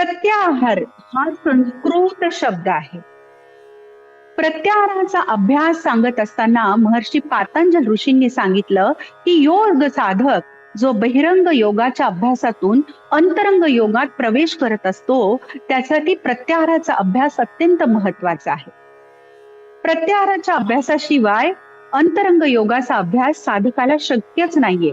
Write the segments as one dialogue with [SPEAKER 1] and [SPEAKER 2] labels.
[SPEAKER 1] प्रत्याहार हा संस्कृत शब्द आहे. प्रत्याहाराचा अभ्यास सांगत असताना महर्षी पातंजल ऋषींनी सांगितलं की योग साधक जो बहिरंग योगाच्या अभ्यासातून अंतरंग योगात प्रवेश करत असतो त्यासाठी प्रत्याहाराचा अभ्यास अत्यंत महत्त्वाचा आहे. प्रत्याहाराच्या अभ्यासाशिवाय अंतरंग योगाचा अभ्यास साधकाला शक्यच नाहीये.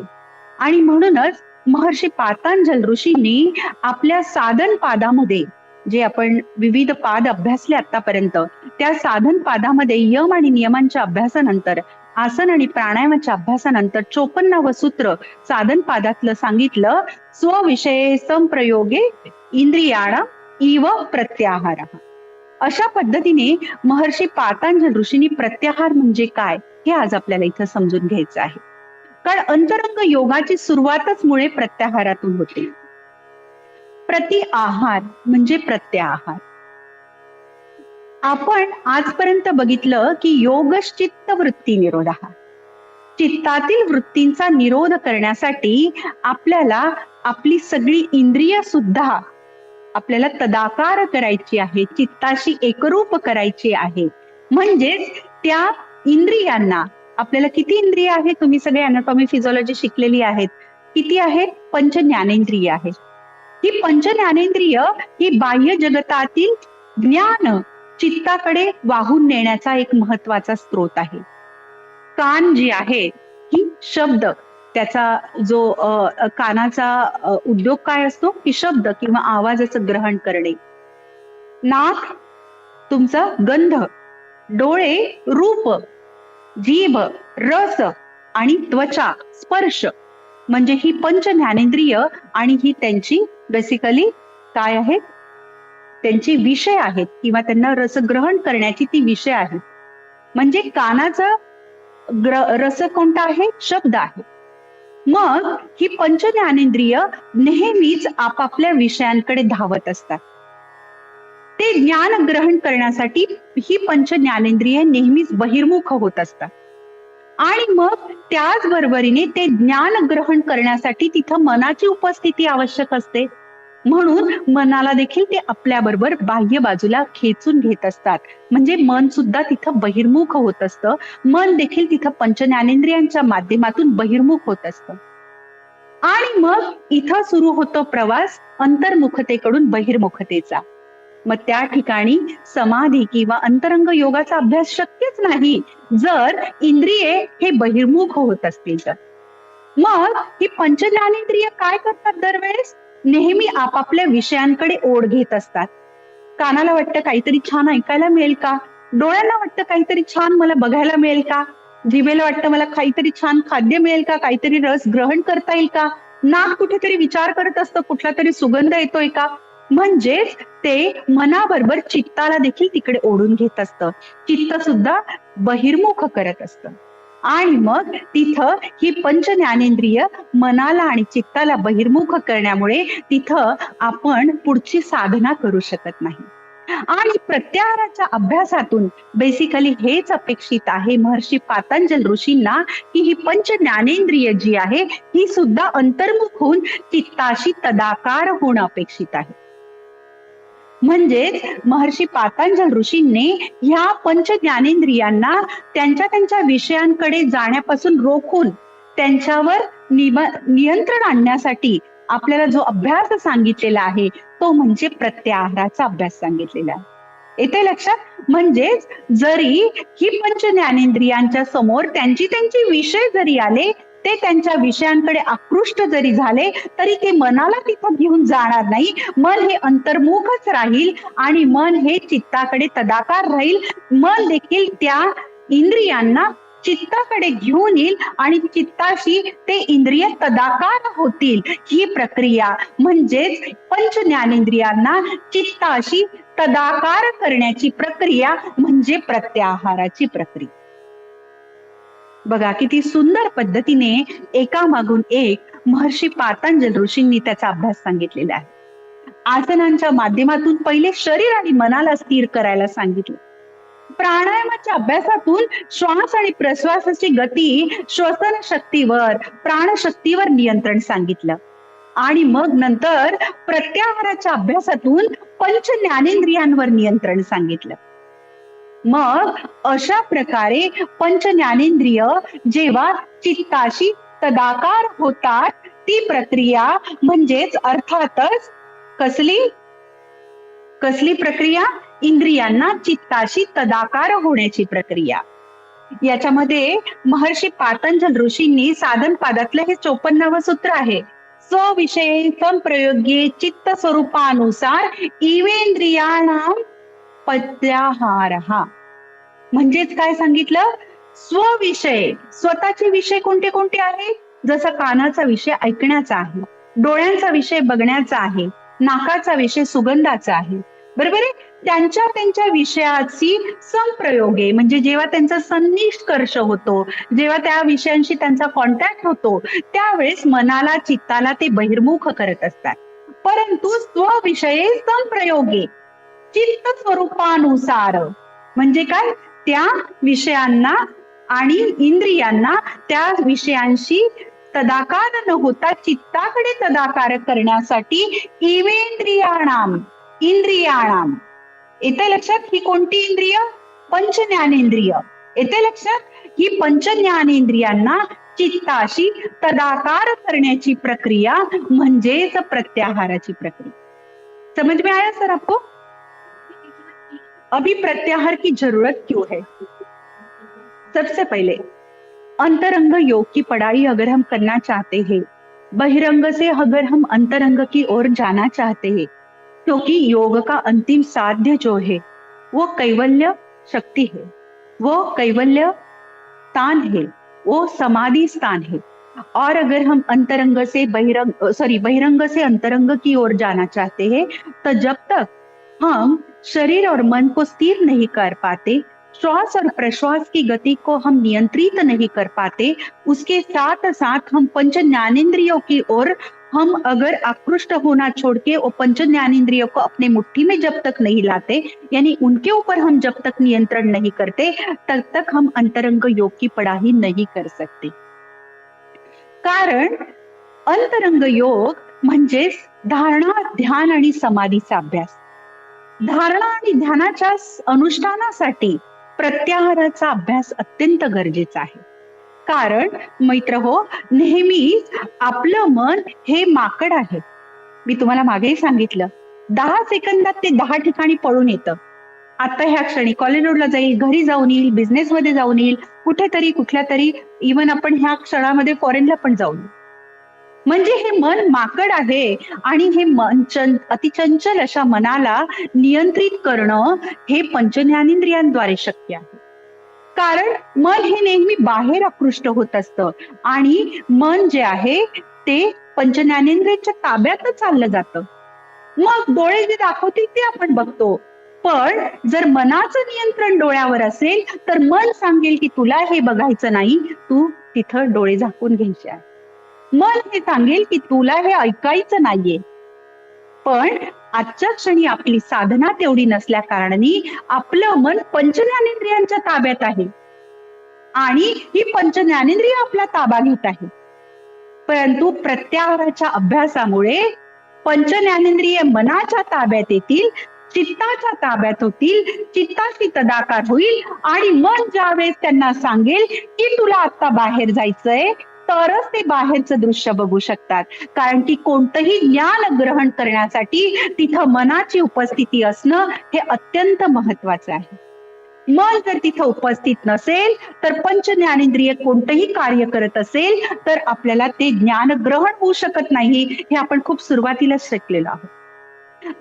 [SPEAKER 1] आणि म्हणूनच महर्षी पातांजल ऋषींनी आपल्या साधन पादामध्ये जे आपण विविध पाद अभ्यासले आतापर्यंत त्या साधन पादामध्ये यम आणि नियमांच्या अभ्यासानंतर आसन आणि प्राणायामाच्या अभ्यासानंतर चोपन्नावं सूत्र साधन पादातलं सांगितलं स्वविषये संप्रयोगे इंद्रियाण इव प्रत्याहार. अशा पद्धतीने महर्षी पातांजल ऋषींनी प्रत्याहार म्हणजे काय हे आज आपल्याला इथं समजून घ्यायचं आहे. कारण अंतरंग योगाची सुरुवातच मुळे प्रत्याहारातून होते. प्रति आहार म्हणजे प्रत्याहार. आपण आजपर्यंत बघितलं की योगश्चित्त वृत्ती निरोध चित्तातील वृत्तींचा निरोध करण्यासाठी आपल्याला आपली सगळी इंद्रिय सुद्धा आपल्याला तदाकार करायची आहे चित्ताशी एकरूप करायची आहे. म्हणजेच त्या इंद्रियांना आपल्याला किती इंद्रिय आहे तुम्ही सगळे अनाटॉमी फिजिओलॉजी शिकलेली आहेत. किती आहे? पंच ज्ञानेंद्रिय आहे. ही पंच ज्ञानेंद्रिय ही बाह्य जगतातील ज्ञान चित्ताकडे वाहून नेण्याचा एक महत्त्वाचा स्रोत आहे. कान जी आहे ही शब्द त्याचा जो कानाचा उद्योग काय असतो? की शब्द किंवा आवाजाचं ग्रहण करणे. नाक तुमचा गंध डोळे रूप जीभ रस आणि त्वचा स्पर्श. म्हणजे ही पंच ज्ञानेंद्रिय आणि ही त्यांची बेसिकली काय आहेत? त्यांचे विषय आहेत किंवा त्यांना रसग्रहण करण्याची ती विषय आहे म्हणजे कानाचा रस कोणता आहे? शब्द आहे. मग ही पंच ज्ञानेंद्रिय नेहमीच आपापल्या विषयांकडे धावत असतात. ते ज्ञान ग्रहण करण्यासाठी ही पंच ज्ञानेंद्रिय नेहमीच बहिर्मुख होत असतात. आणि मग त्याच बरोबरीने ते ज्ञान ग्रहण करण्यासाठी तिथं मनाची उपस्थिती आवश्यक असते. म्हणून मनाला देखील ते आपल्या बरोबर बाह्य बाजूला खेचून घेत असतात. म्हणजे मन सुद्धा तिथं बहिर्मुख होत असतं. मन देखील तिथं पंच ज्ञानेंद्रियांच्या माध्यमातून बहिर्मुख होत असतं. आणि मग इथं सुरू होतो प्रवास अंतर्मुखतेकडून बहिर्मुखतेचा. मग त्या ठिकाणी समाधी किंवा अंतरंग योगाचा अभ्यास शक्यच नाही. जर इंद्रिये हे बहिर्मुख होत असतील तर. मग ही पंचज्ञानेंद्रिय काय करतात दरवेळेस? नेहमी आपापल्या विषयांकडे ओढ घेत असतात. कानाला वाटतं काहीतरी छान ऐकायला मिळेल का? डोळ्यांना वाटतं काहीतरी छान मला बघायला मिळेल का? जिभेला वाटतं मला काहीतरी छान खाद्य मिळेल का? काहीतरी रस ग्रहण करता येईल का? नाक कुठेतरी विचार करत असतं कुठला तरी सुगंध येतोय का? म्हणजेच ते मनाबरोबर चित्ताला देखील तिकडे ओढून घेत असतं. चित्त सुद्धा बहिर्मुख करत असतं. आणि मग तिथं ही पंच ज्ञानेंद्रिय मनाला आणि चित्ताला बहिर्मुख करण्यामुळे तिथं आपण पुढची साधना करू शकत नाही. आणि प्रत्याहाराच्या अभ्यासातून बेसिकली हेच अपेक्षित आहे महर्षी पातंजल ऋषींना की ही पंच ज्ञानेंद्रिय जी आहे ही सुद्धा अंतर्मुख होऊन चित्ताशी तदाकार होणं अपेक्षित आहे. म्हणजेच महर्षी पातांजल ऋषींनी ह्या पंच ज्ञानेंद्रियांना त्यांच्या त्यांच्या विषयांकडे जाण्यापासून रोखून त्यांच्यावर नियंत्रण आणण्यासाठी आपल्याला जो अभ्यास सांगितलेला आहे तो म्हणजे प्रत्याहाराचा अभ्यास सांगितलेला आहे. येते लक्षात? म्हणजेच जरी ही पंच ज्ञानेंद्रियांच्या समोर त्यांची त्यांची विषय जरी आले ते त्यांच्या विषयांकडे आकृष्ट जरी झाले तरी ते मनाला तिथं घेऊन जाणार नाही. मन हे अंतर्मुखच राहील आणि मन हे चित्ताकडे तदाकार राहील. मन देखील त्या इंद्रियांना चित्ताकडे घेऊन येईल आणि चित्ताशी ते इंद्रिय तदाकार होतील. ही प्रक्रिया म्हणजेच पंच ज्ञानेंद्रियांना चित्ताशी तदाकार करण्याची प्रक्रिया म्हणजे प्रत्याहाराची प्रक्रिया. बघा किती सुंदर पद्धतीने एका मागून एक महर्षी पातंजल ऋषींनी त्याचा अभ्यास सांगितलेला आहे. आसनांच्या माध्यमातून पहिले शरीर आणि मनाला स्थिर करायला सांगितलं. प्राणायामाच्या अभ्यासातून श्वास आणि प्रश्वासाची गती श्वसन शक्तीवर प्राणशक्तीवर नियंत्रण सांगितलं. आणि मग नंतर प्रत्याहाराच्या अभ्यासातून पंच ज्ञानेंद्रियांवर नियंत्रण सांगितलं. मग अशा प्रकारे पंच ज्ञानेंद्रिय जेव्हा चित्ताशी तदाकार होतात ती प्रक्रिया म्हणजेच अर्थातच कसली? कसली प्रक्रिया? इंद्रियांना चित्ताशी तदाकार होण्याची प्रक्रिया. याच्यामध्ये महर्षी पातंजल ऋषींनी साधन पादातलं हे चोपन्नावं सूत्र आहे. स्वविषय संप्रयोगी चित्त स्वरूपानुसार इवेंद्रियाणाम पत्याहार. म्हणजेच काय सांगितलं? स्वविषय. स्वतःचे विषय कोणते कोणते आहेत? जसं कानाचा विषय ऐकण्याचा आहे डोळ्यांचा विषय बघण्याचा आहे नाकाचा विषय सुगंधाचा आहे. बरोबर आहे? त्यांच्या त्यांच्या विषयाची संप्रयोगे म्हणजे जेव्हा त्यांचा संनिष्कर्ष होतो जेव्हा त्या विषयांशी त्यांचा कॉन्टॅक्ट होतो त्यावेळेस मनाला चित्ताला ते बहिर्मुख करत असतात. परंतु स्वविषये संप्रयोगे. चित्त स्वरूपानुसार. म्हणजे काय? त्या विषयांना आणि इंद्रियांना त्या विषयांशी तदाकार न होता चित्ताकडे तदाकार करण्यासाठी इवेंद्रियाणाम इंद्रियाणाम. येते लक्षात ही कोणती इंद्रिय? पंच ज्ञानेंद्रिय येते लक्षात ही पंच ज्ञानेंद्रियांना चित्ताशी तदाकार करण्याची प्रक्रिया म्हणजेच प्रत्याहाराची प्रक्रिया. समज में आया सर आपको? अभी प्रत्याहार की ज़रूरत क्यों है? सबसे पहले, अंतरंग योग की पढ़ाई अगर हम करना चाहते हैं, बहिरंग से अगर हम अंतरंग की ओर जाना चाहते हैं, क्योंकि योग का अंतिम साध्य जो है, वो कैवल्य शक्ति है, वो कैवल्य स्थान है, वो समाधि स्थान है। और अगर हम अंतरंग से बहिरंग सॉरी बहिरंग से अंतरंग की ओर जाना चाहते हैं तो जब तक हम शरीर और मन को स्थिर नहीं कर पाते, श्वास और प्रश्वास की गति को हम नियंत्रित नहीं कर पाते, उसके साथ साथ हम पंच ज्ञानेन्द्रियों की ओर, हम अगर आकृष्ट होना छोड़ के वो पंच ज्ञानेन्द्रियों को अपने मुट्ठी में जब तक नहीं लाते, यानी उनके ऊपर हम जब तक नियंत्रण नहीं करते, तब तक हम अंतरंग योग की पढ़ाई नहीं कर सकते। कारण, अंतरंग योग म्हणजेच धारणा, ध्यान आणि समाधीचा अभ्यास। धारणा आणि ध्यानाच्या अनुष्ठानासाठी प्रत्याहाराचा अभ्यास अत्यंत गरजेचा आहे. कारण मैत्र हो नेहमीच आपलं मन हे माकड आहे. मी तुम्हाला मागेही सांगितलं दहा सेकंदात ते दहा ठिकाणी पळून येतं. आता ह्या क्षणी कॉलेज रोडला जाईल घरी जाऊन येईल बिझनेसमध्ये जाऊन येईल कुठेतरी कुठल्या तरी इवन आपण ह्या क्षणामध्ये फॉरेनला पण जाऊन येईल म्हणजे हे मन माकड आहे आणि हे मन अतिचंचल अशा मनाला नियंत्रित करणं हे पंचज्ञानेंद्रियांद्वारे शक्य आहे. कारण मन हे नेहमी बाहेर आकृष्ट होत असतं आणि मन जे आहे ते पंचज्ञानेंद्रियांच्या ताब्यातच चाललं जातं. मग डोळे जे दाखवतील ते आपण बघतो. पण जर मनाचं नियंत्रण डोळ्यावर असेल तर मन सांगेल की तुला हे बघायचं नाही तू तिथं डोळे झाकून घ्यायचे आहे. मन हे सांगेल की तुला हे ऐकायचं नाहीये. पण आजच्या क्षणी आपली साधना तेवढी नसल्या कारणाने आपलं मन पंचज्ञानेंद्रियांच्या ताब्यात आहे. आणि ही पंचज्ञानेंद्रिय आपला ताबा घेत आहे. परंतु प्रत्याहाराच्या अभ्यासामुळे पंचज्ञानेंद्रिय मनाच्या ताब्यात येतील चित्ताच्या ताब्यात होतील चित्ताशी तदाकार होईल आणि मन ज्यावेळेस त्यांना सांगेल की तुला आता बाहेर जायचंय तरच ते बाहेरचं दृश्य बघू शकतात. कारण की कोणतंही ज्ञान ग्रहण करण्यासाठी तिथं मनाची उपस्थिती असणं हे अत्यंत महत्वाचं आहे. मन जर तिथं उपस्थित नसेल तर पंच ज्ञानेंद्रिय कोणतंही कार्य करत असेल तर आपल्याला ते ज्ञान ग्रहण होऊ शकत नाही हे आपण खूप सुरुवातीलाच शिकलेलो आहोत.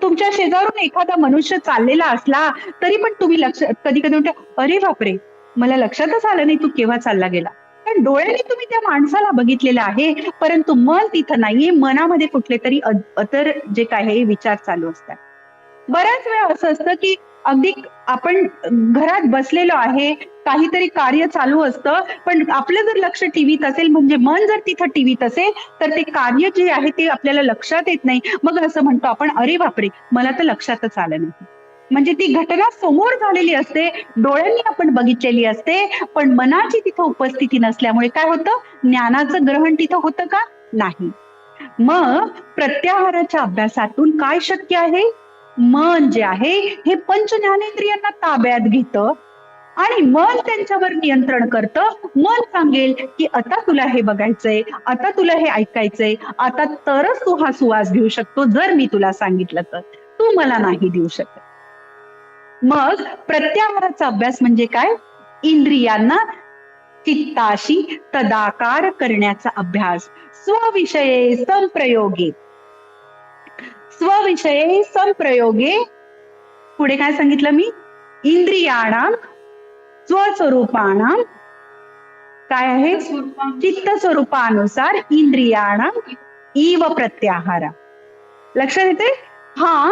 [SPEAKER 1] तुमच्या शेजारून एखादा मनुष्य चाललेला असला तरी पण तुम्ही लक्ष कधी कधी म्हणता अरे बापरे! मला लक्षातच आलं नाही तू केव्हा चालला गेला? कारण डोळ्याने तुम्ही त्या माणसाला बघितलेलं आहे परंतु मन तिथं नाहीये. मनामध्ये कुठले तरी अतर जे काही विचार चालू असतात. बऱ्याच वेळा असं असतं की अगदी आपण घरात बसलेलो आहे काहीतरी कार्य चालू असतं पण आपलं जर लक्ष टीव्हीत असेल म्हणजे मन जर तिथं टीव्हीत असेल तर ते कार्य जे आहे ते आपल्याला लक्षात येत नाही. मग असं म्हणतो आपण अरे बापरे! मला तर लक्षातच आलं नाही. म्हणजे ती घटना समोर झालेली असते डोळ्यांनी आपण बघितलेली असते पण मनाची तिथं उपस्थिती नसल्यामुळे काय होतं? ज्ञानाचं ग्रहण तिथं होतं का? नाही. मग प्रत्याहाराच्या अभ्यासातून काय शक्य आहे? मन जे आहे हे पंच ज्ञानेंद्रियांना ताब्यात घेतं आणि मन त्यांच्यावर नियंत्रण करतं. मन सांगेल की आता तुला हे बघायचंय आता तुला हे ऐकायचंय आता तरच तू हा सुवास घेऊ शकतो जर मी तुला सांगितलं तर. तू मला नाही देऊ शकत. मग प्रत्याहाराचा अभ्यास म्हणजे काय? इंद्रियांना चित्ताशी तदाकार करण्याचा अभ्यास. स्वविषये संप्रयोगे. स्वविषये संप्रयोगे. पुढे काय सांगितलं मी? इंद्रियाणाम स्वस्वरूपाणाम काय आहे? चित्त स्वरूपानुसार इंद्रियाणा इव प्रत्याहारा. लक्षात येते हा.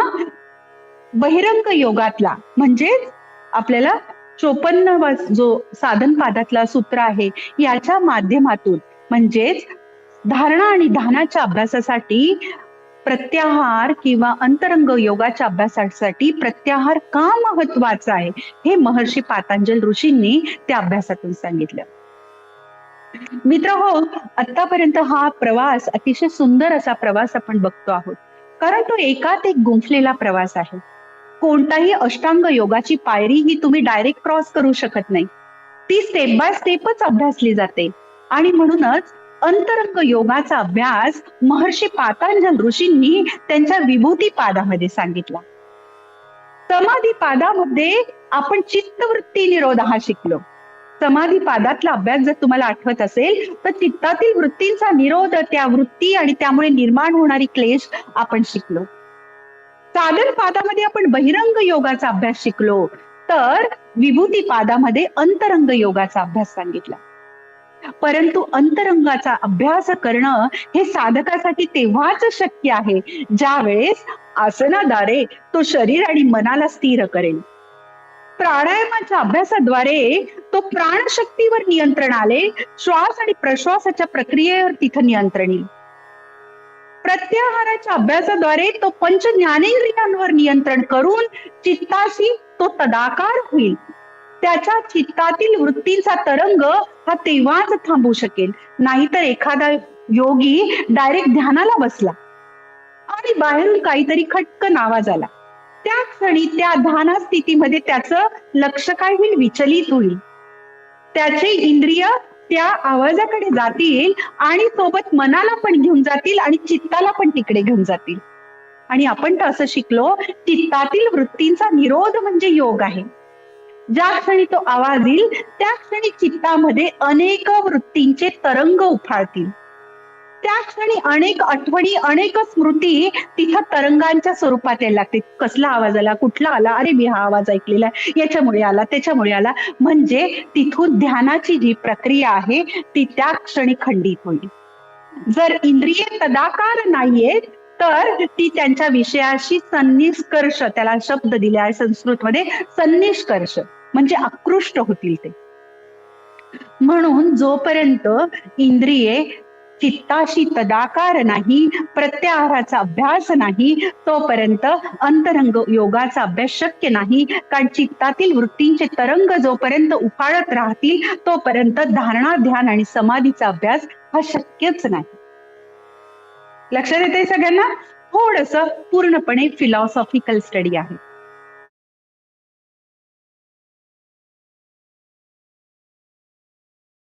[SPEAKER 1] बहिरंग योगातला म्हणजेच आपल्याला चोपन्न जो साधन पादातला सूत्र आहे याच्या माध्यमातून म्हणजेच धारणा आणि ध्यानाच्या अभ्यासासाठी प्रत्याहार किंवा अंतरंग योगाच्या अभ्यासासाठी प्रत्याहार का महत्त्वाचा आहे हे महर्षी पातांजल ऋषींनी त्या अभ्यासातून सांगितलं. मित्र हो आतापर्यंत हा प्रवास अतिशय सुंदर असा प्रवास आपण बघतो आहोत. कारण तो एकात एक गुंफलेला प्रवास आहे. कोणताही अष्टांग योगाची पायरी ही तुम्ही डायरेक्ट क्रॉस करू शकत नाही. ती स्टेप बाय स्टेपच अभ्यासली जाते. आणि म्हणूनच अंतरंग योगाचा अभ्यास महर्षी पातांजल ऋषींनी त्यांच्या विभूती पादामध्ये सांगितला. समाधी पादामध्ये आपण चित्तवृत्ती निरोध हा शिकलो. समाधी पादातला अभ्यास जर तुम्हाला आठवत असेल तर चित्तातील वृत्तींचा निरोध त्या वृत्ती आणि त्यामुळे निर्माण होणारी क्लेश आपण शिकलो. साधन पादामध्ये आपण बहिरंग योगाचा अभ्यास शिकलो तर विभूती पादामध्ये अंतरंग योगाचा अभ्यास सांगितला. परंतु अंतरंगाचा अभ्यास करणं हे साधकासाठी तेव्हाच शक्य आहे ज्या वेळेस आसनाद्वारे तो शरीर आणि मनाला स्थिर करेल. प्राणायामाच्या अभ्यासाद्वारे तो प्राणशक्तीवर नियंत्रण आले श्वास आणि प्रश्वासाच्या प्रक्रियेवर तिथं नियंत्रण येईल. प्रत्याहाराच्या अभ्यासाद्वारे तो पंच ज्ञानेंद्रियांवर नियंत्रण करून चित्ताशी तो तदाकार होईल. त्याच्या चित्तातील वृत्तींचा तरंग हा तेव्हाच थांबू शकेल. नाहीतर एखादा योगी डायरेक्ट ध्यानाला बसला आणि बाहेरून काहीतरी खटकन आवाज आला. त्या क्षणी त्या ध्याना स्थितीमध्ये त्याचं लक्ष काय होईल? विचलित होईल. त्याचे इंद्रिय त्या आवाजाकडे जातील आणि सोबत मनाला पण घेऊन जातील आणि चित्ताला पण तिकडे घेऊन जातील. आणि आपण तर असं शिकलो चित्तातील वृत्तींचा निरोध म्हणजे योग आहे. ज्या क्षणी तो आवाज येईल त्या क्षणी चित्तामध्ये अनेक वृत्तींचे तरंग उफाळतील. त्या क्षणी अनेक आठवणी अनेक स्मृती तिथं तरंगांच्या स्वरूपात यायला लागते कसला आवाज आला? कुठला आला? अरे मी हा आवाज ऐकलेला याच्यामुळे आला त्याच्यामुळे आला. म्हणजे तिथून ध्यानाची जी प्रक्रिया आहे ती त्या क्षणी खंडित होईल. जर इंद्रिय तदाकार नाहीयेत तर ती त्यांच्या विषयाशी संनिष्कर्ष त्याला शब्द दिले आहे संस्कृत मध्ये संनिष्कर्ष म्हणजे आकृष्ट होतील ते. म्हणून जोपर्यंत इंद्रिये चित्ताशी तदाकार नाही प्रत्याहाराचा अभ्यास नाही तोपर्यंत अंतरंग योगाचा अभ्यास शक्य नाही. कारण चित्तातील वृत्तींचे तरंग जोपर्यंत उफाळत राहतील तोपर्यंत धारणा ध्यान आणि समाधीचा अभ्यास हा शक्यच नाही. लक्षात येते सगळ्यांना? थोडस पूर्णपणे फिलॉसॉफिकल स्टडी आहे.